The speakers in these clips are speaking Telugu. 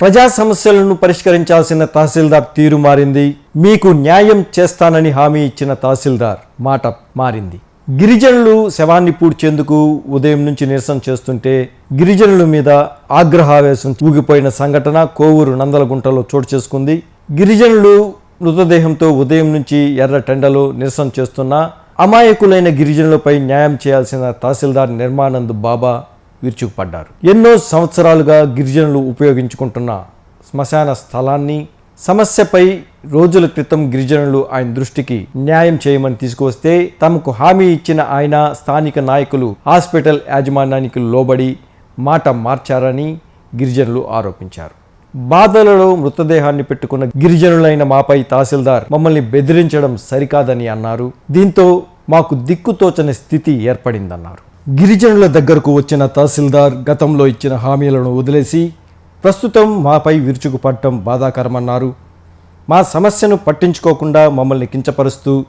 ప్రజా సమస్యలను పరిష్కరించాల్సిన తహసీల్దార్ తీరు మారింది. మీకు న్యాయం చేస్తానని హామీ ఇచ్చిన తహసీల్దార్ మాట మారింది. గిరిజనులు శవాన్ని పూడ్చేందుకు ఉదయం నుంచి నిరసన చేస్తుంటే గిరిజనుల మీద ఆగ్రహావేశం ఊగిపోయిన సంఘటన కోవూరు నందలగుంటలో చోటు చేసుకుంది. గిరిజనులు మృతదేహంతో ఉదయం నుంచి ఎర్ర టెండలో నిరసన చేస్తున్న అమాయకులైన గిరిజనులపై న్యాయం చేయాల్సిన తహసీల్దార్ నిర్మానంద్ బాబా విరుచుకుపడ్డారు. ఎన్నో సంవత్సరాలుగా గిరిజనులు ఉపయోగించుకుంటున్న శ్మశాన స్థలాన్ని సమస్యపై రోజుల క్రితం గిరిజనులు ఆయన దృష్టికి న్యాయం చేయమని తీసుకువస్తే తమకు హామీ ఇచ్చిన ఆయన స్థానిక నాయకులు హాస్పిటల్ యాజమాన్యానికి లోబడి మాట మార్చారని గిరిజనులు ఆరోపించారు. బాధలలో మృతదేహాన్ని పెట్టుకున్న గిరిజనులైన మాపై తహసీల్దార్ మమ్మల్ని బెదిరించడం సరికాదని అన్నారు. దీంతో మాకు దిక్కుతోచని స్థితి ఏర్పడిందన్నారు. గిరిజనుల దగ్గరకు వచ్చిన తహసీల్దార్ గతంలో ఇచ్చిన హామీలను వదిలేసి ప్రస్తుతం మాపై విరుచుకుపడటం బాధాకరమన్నారు. మా సమస్యను పట్టించుకోకుండా మమ్మల్ని కించపరుస్తూ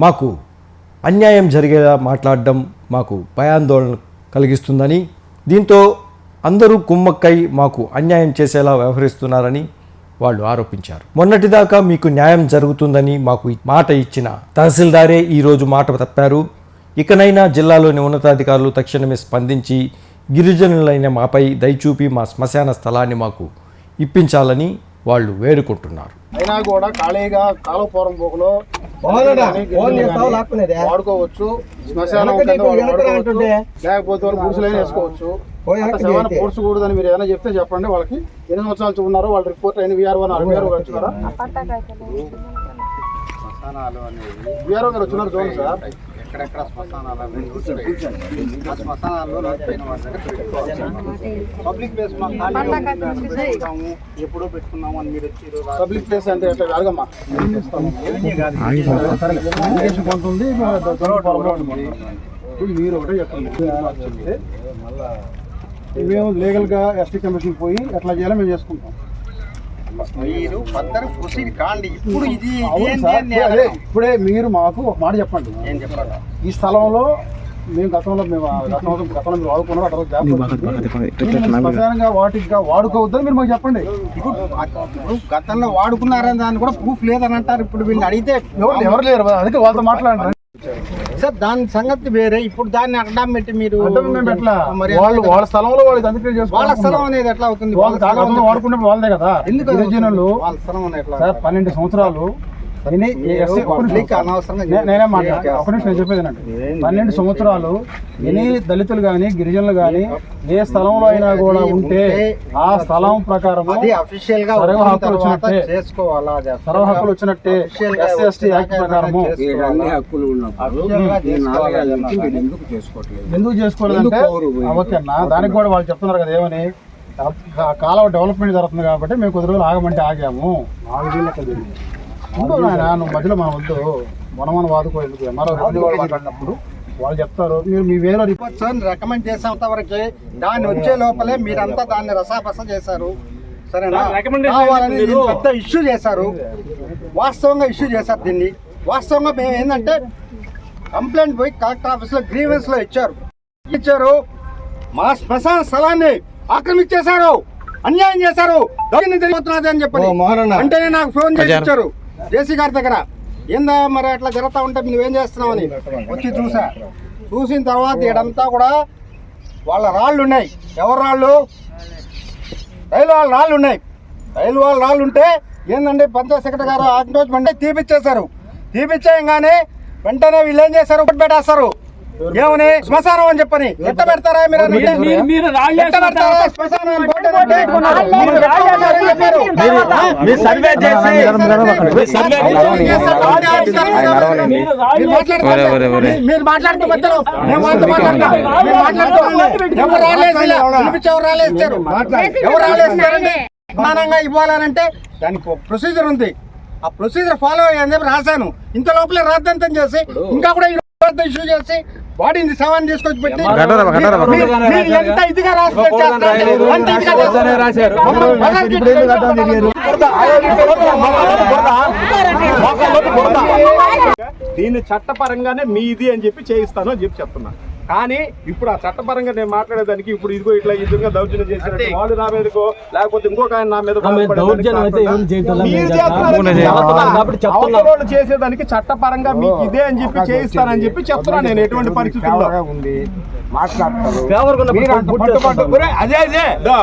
మాకు అన్యాయం జరిగేలా మాట్లాడడం మాకు భయాందోళన కలిగిస్తుందని దీంతో అందరూ కుమ్మక్కై మాకు అన్యాయం చేసేలా వ్యవహరిస్తున్నారని వాళ్ళు ఆరోపించారు. మొన్నటిదాకా మీకు న్యాయం జరుగుతుందని మాకు మాట ఇచ్చిన తహసీల్దారే ఈరోజు మాట తప్పారు. ఇకనైనా జిల్లాలోని ఉన్నతాధికారులు తక్షణమే స్పందించి గిరిజనులైన మాపై దయచూపి మా శ్మశాన స్థలాన్ని మాకు ఇప్పించాలని వాళ్ళు వేడుకుంటున్నారు. అయినా కూడా ఖాళీగా కాలపురం బొక్కలో వాడుకోవచ్చు. శ్మశానం. లేకపోతే వాళ్ళు వేసుకోవచ్చు. పోడ్చకూడదని మీరు ఏమైనా చెప్తే చెప్పండి. వాళ్ళకి ఎన్ని సంవత్సరాలు ఉన్నారు వాళ్ళ రిపోర్ట్ అయిన విఆర్ఓ శ్మశానాలు అనేవి విఆర్ఓ గారు వచ్చినారు చూడండి సార్. ఎక్కడెక్కడ శ్మశానాలు అనేవి ఆ శ్మశానాల్లో నడిపోయిన వాళ్ళ దగ్గర పెట్టుకోవాలి పబ్లిక్ ప్లేస్ మా పెట్టుకుంటాము ఎప్పుడో పెట్టుకున్నాము అని మీరు పబ్లిక్ ప్లేస్ అంటే ఎట్లా? అడగమ్మా. ఇప్పుడు మీరు ఒకటే చెప్పండి. మేము లీగల్గా ఎస్టీ కమిషన్ పోయి ఎట్లా చేయాలో మేము చేసుకుంటాం. మీరు పద్దరు ప్రొసీడ్ కాండి ఇప్పుడు ఇది అదే. ఇప్పుడే మీరు మాకు ఒక మాట చెప్పండి. ఏం చెప్పాలి ఈ స్థలంలో మేము గతంలో మేము గతంలో గతంలో మీరు వాడుకున్నారు అక్కడ వాటిగా వాడుకోవద్దని మీరు మాకు చెప్పండి. ఇప్పుడు గతంలో వాడుకున్నారని దాన్ని కూడా ప్రూఫ్ లేదని అంటారు. ఇప్పుడు వీళ్ళు అడిగితే ఎవరు ఎవరు లేరు అందుకే వాళ్ళతో మాట్లాడండి సార్ దాని సంగతి వేరే. ఇప్పుడు దాన్ని అడ్డం పెట్టి మీరు మరి వాళ్ళు వాళ్ళ స్థలంలో వాళ్ళు అందుకే వాళ్ళ స్థలం అనేది ఎట్లా అవుతుంది? వాళ్ళు వాడుకున్నప్పుడు వాళ్ళదే కదా. ఎందుకు వాళ్ళ స్థలం అనేది ఎట్లా సార్ పన్నెండు సంవత్సరాలు పన్నెండు సంవత్సరాలు ఎన్ని దళితులు కానీ గిరిజనులు కానీ ఏ స్థలంలో అయినా కూడా ఉంటే ఆ స్థలం ప్రకారం అది అఫీషియల్గా సర్వ హక్కులు వచ్చినట్టే. చేసుకోవాలా సర్వ హక్కులు వచ్చినట్టే. ఎస్సీ ఎస్టీ యాక్ట్ ప్రకారము ఎందుకు చేసుకోవట్లేదు? ఎందుకు చేసుకోలేదంటే? దానికి కూడా వాళ్ళు చెప్తున్నారు కదా ఏమని? కా- కాలువ డెవలప్మెంట్ జరుగుతుంది కాబట్టి మేము కొద్ది రోజులు ఆగమంటే ఆగాము? ఉండు నాయన నువ్వు మధ్యలో మనం వద్దు. మన మన వాదుకో ఎందుకు? ఎంఆర్ఓ మాట్లాడినప్పుడు వాళ్ళు చెప్తారు మీరు మీ వేరే రిపోర్ట్ రిపోర్ట్స్ రికమెండ్ చేసేంత వరకు దాన్ని వచ్చే లోపలే మీరంతా దాన్ని రసాపస చేశారు. సరేనా? కావాలని దీన్ని పెద్ద ఇష్యూ చేశారు. వాస్తవంగా ఇష్యూ చేశారు దీన్ని. వాస్తవంగా మేము ఏంటంటే కంప్లైంట్ పోయి కలెక్టర్ ఆఫీస్లో గ్రీవెన్స్లో ఇచ్చారు. ఇచ్చారు. మా శ్మశాన స్థలాన్ని ఆక్రమించేశారు. అన్యాయం చేశారు. అని చెప్పి అంటేనే నాకు ఫోన్ చేసి ఇచ్చారు. జేసీ గారి దగ్గర. ఏందా మరి అట్లా జరుగుతూ ఉంటే నువ్వేం చేస్తున్నావు అని వచ్చి చూసా. చూసిన తర్వాత ఇడంతా కూడా వాళ్ళ రాళ్ళు ఉన్నాయి. ఎవరు రాళ్ళు? రైలు వాళ్ళ రాళ్ళు ఉన్నాయి. రైలు వాళ్ళ రాళ్ళు ఉంటే ఏంటంటే పంచాయత్ సెక్రటరీ గారు అక్నాలజ్మెంట్ తీపిచ్చేశారు. తీపిచ్చేయంగానే వెంటనే వీళ్ళు ఏం చేశారు? ఒకటి పెట్టేస్తారు. ఏమని? శ్మశానం అని చెప్పని. ఎట్ట పెడతారా మీరు? మీరు మాట్లాడుతూ మధ్యలో మేము వాళ్ళతో మాట్లాడతాం. మీరు మాట్లాడుతూ. ఎవరు రాలేదు ఎవరు రాలేస్తారు ఎవరు రాలేస్తారండి సమానంగా ఇవ్వాలనంటే దానికి ప్రొసీజర్ ఉంది. ఆ ప్రొసీజర్ ఫాలో అయ్యింది రాశాను. ఇంత లోపలే రాద్దంతం చేసి ఇంకా కూడా ఇష్యూ చేసి బాడీని శవాన్ని తీసుకొచ్చి పెట్టి ఎంత ఇదిగా రాసి ఇదిగా. దీన్ని చట్టపరంగానే మీది అని చెప్పి చేయిస్తాను అని చెప్పి చెప్తున్నా కానీ ఇప్పుడు ఆ చట్టపరంగా నేను మాట్లాడేదానికి ఇప్పుడు ఇదిగో ఇట్లా విధంగా దౌర్జన్యం చేసినట్టు వాళ్ళు నా మీదకో లేకపోతే ఇంకొక ఆయన నా మీద. అవతల చేసేదానికి చట్టపరంగా మీకు ఇదే అని చెప్పి చేయిస్తానని చెప్పి చెప్తున్నా నేను ఎటువంటి పరిస్థితుల్లో ఉంది మాట్లాడతారు. ఒరే, అదే అదే దా.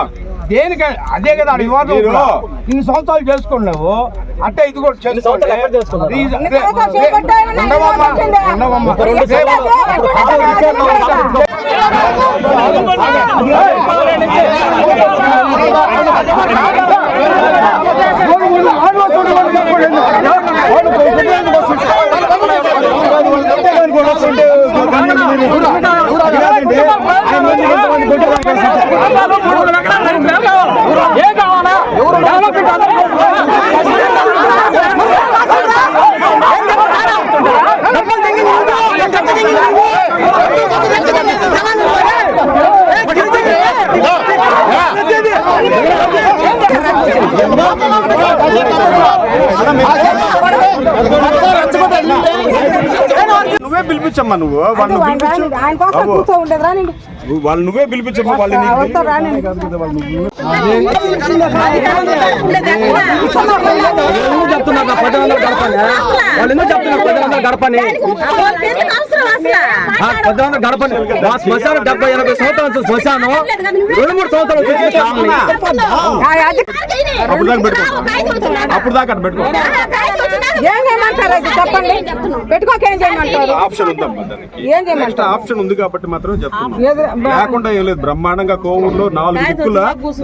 దేనికి? అదే కదా ఆడ వివాదం. ఇన్ని సంవత్సరాలు చేసుకున్నావు. అంటే ఇది కూడా చేసుకోండి. సంవత్సరాలు ఎక్కడ చేసుకున్నారు? ఈ- ఇన్ని సంవత్సరాలు చేయబట్టాయని నాకు ఉండవమ్మా, వచ్చిందా? ఉండవమ్మా. మరి రేపు- ఎక్కడ చేయబట్టాయని నువ్వే పిలిపించమ్మా నువ్వు. వాళ్ళు నువ్వు- వాళ్ళు నువ్ే పిలిపించమ్మా వాళ్ళు చెప్తున్నారు? గడపని. వాళ్ళు ఎందుకు చెప్తున్నారు? గడపని? ఆ, పది వందలు గడపని నా శ్మశానం డెబ్బై ఎనభై సంవత్సరాల శ్మశానం రెండు మూడు సంవత్సరాలు అప్పుడు దాకా పెట్టుకో అప్పుడు దాకా పెట్టుకో ఏం చేయమంటారు చెప్పండి పెట్టుకోక ఏం చేయమంటారు ఆప్షన్ ఉందమ్మా ఏం ఆప్షన్ ఉంది కాబట్టి మాత్రం చెప్తున్నా లేకుండా ఏం లేదు బ్రహ్మాండంగా కోవూరులో నాలుగు దిక్కుల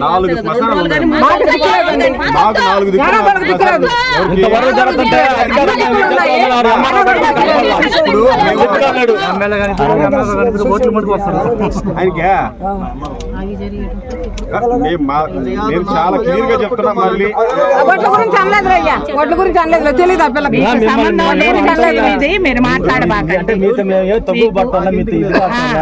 నాలుగు శ్మశానాలు మాకు నాలుగు దిక్కుల జనాభాలకు ఇప్పుడు మేము- ఆయనకే చాలా క్లియర్గా చెప్తున్నాం మళ్ళీ. ఒడ్ల గురించి అనలేదు అయ్యా. ఒడ్ల గురించి అనలేదు తెలియదు పిల్లకి సంబంధం లేని అనలేదు. విషయం ఇది మీరు మాట్లాడబాకండి అంటే మీతో మేము తప్పు పట్టాలా మీతో ఇది?